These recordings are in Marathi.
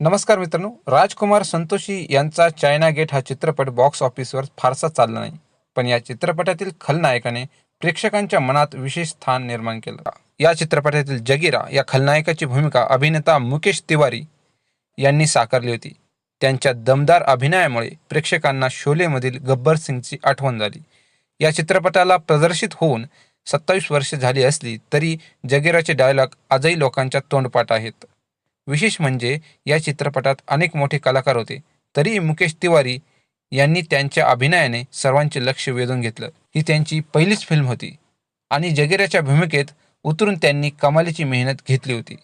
नमस्कार मित्रांनो राजकुमार संतोषी यांचा चायना गेट हा चित्रपट बॉक्स ऑफिसवर फारसा चालला नाही. पण या चित्रपटातील खलनायकाने प्रेक्षकांच्या मनात विशेष स्थान निर्माण केलं. या चित्रपटातील जगीरा या खलनायकाची भूमिका अभिनेता मुकेश तिवारी यांनी साकारली होती. त्यांच्या दमदार अभिनयामुळे प्रेक्षकांना शोलेमधील गब्बर सिंगची आठवण झाली. या चित्रपटाला प्रदर्शित होऊन सत्तावीस वर्षे झाली असली तरी जगीराचे डायलॉग आजही लोकांच्या तोंडपाठ आहेत. विशेष म्हणजे या चित्रपटात अनेक मोठे कलाकार होते. तरी मुकेश तिवारी यांनी त्यांच्या अभिनयाने सर्वांचे लक्ष वेधून घेतलं. ही त्यांची पहिलीच फिल्म होती. आणि जगेराच्या भूमिकेत उतरून त्यांनी कमालीची मेहनत घेतली होती.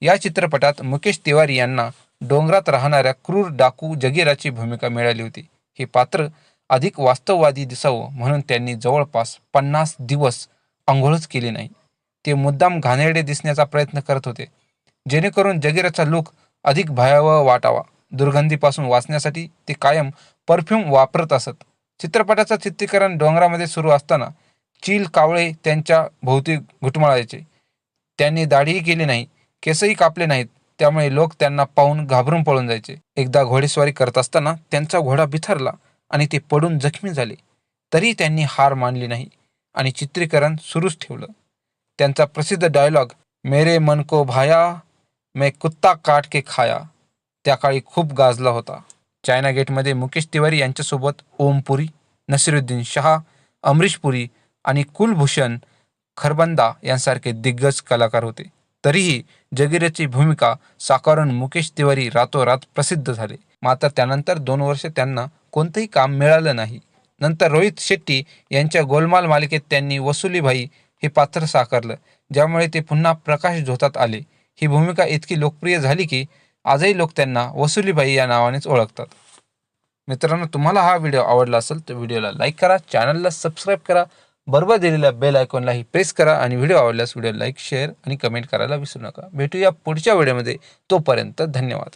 या चित्रपटात मुकेश तिवारी यांना डोंगरात राहणाऱ्या क्रूर डाकू जगीराची भूमिका मिळाली होती. हे पात्र अधिक वास्तववादी दिसावं म्हणून त्यांनी जवळपास पन्नास दिवस आंघोळच केली नाही. ते मुद्दाम घाणेरडे दिसण्याचा प्रयत्न करत होते. जेणेकरून जगीराचा लुक अधिक भयावह वाटावा. दुर्गंधीपासून वाचण्यासाठी ते कायम परफ्यूम वापरत असत. चित्रपटाचं चित्रीकरण डोंगरामध्ये सुरू असताना चील कावळे त्यांच्या भोवती घुटमळायचे. त्यांनी दाढीही केली नाही केसही कापले नाहीत त्यामुळे लोक त्यांना पाहून घाबरून पळून जायचे. एकदा घोडेस्वारी करत असताना त्यांचा घोडा बिथरला आणि ते पडून जखमी झाले. तरी त्यांनी हार मानली नाही आणि चित्रीकरण सुरूच ठेवलं. त्यांचा प्रसिद्ध डायलॉग मेरे मन को भाया मैं कुत्ता काट के खाया। त्या काळी खूप गाजला होता। चायना गेटमध्ये मुकेश तिवारी यांच्यासोबत ओम पुरी नसिरुद्दीन शहा अमरीश पुरी आणि कुलभूषण खरबंदा यांसारखे दिग्गज कलाकार होते. तरीही जगीराची भूमिका साकारून मुकेश तिवारी रातोरात प्रसिद्ध झाले. मात्र त्यानंतर दोन वर्ष त्यांना कोणतंही काम मिळालं नाही. नंतर रोहित शेट्टी यांच्या गोलमाल मालिकेत त्यांनी वसुलीभाई हे पात्र साकारलं ज्यामुळे ते पुन्हा प्रकाश झोतात आले. ही भूमिका इतकी लोकप्रिय झाली की आजही लोक त्यांना वसुलीबाई या नावानेच ओळखतात. मित्रांनो तुम्हाला हा व्हिडिओ आवडला असेल तर व्हिडिओला लाईक करा चॅनलला सबस्क्राईब करा बरोबर दिलेल्या बेल आयकॉनलाही प्रेस करा आणि व्हिडिओ आवडल्यास व्हिडिओ लाईक शेअर आणि कमेंट करायला विसरू नका. भेटूया पुढच्या व्हिडिओमध्ये. तोपर्यंत धन्यवाद.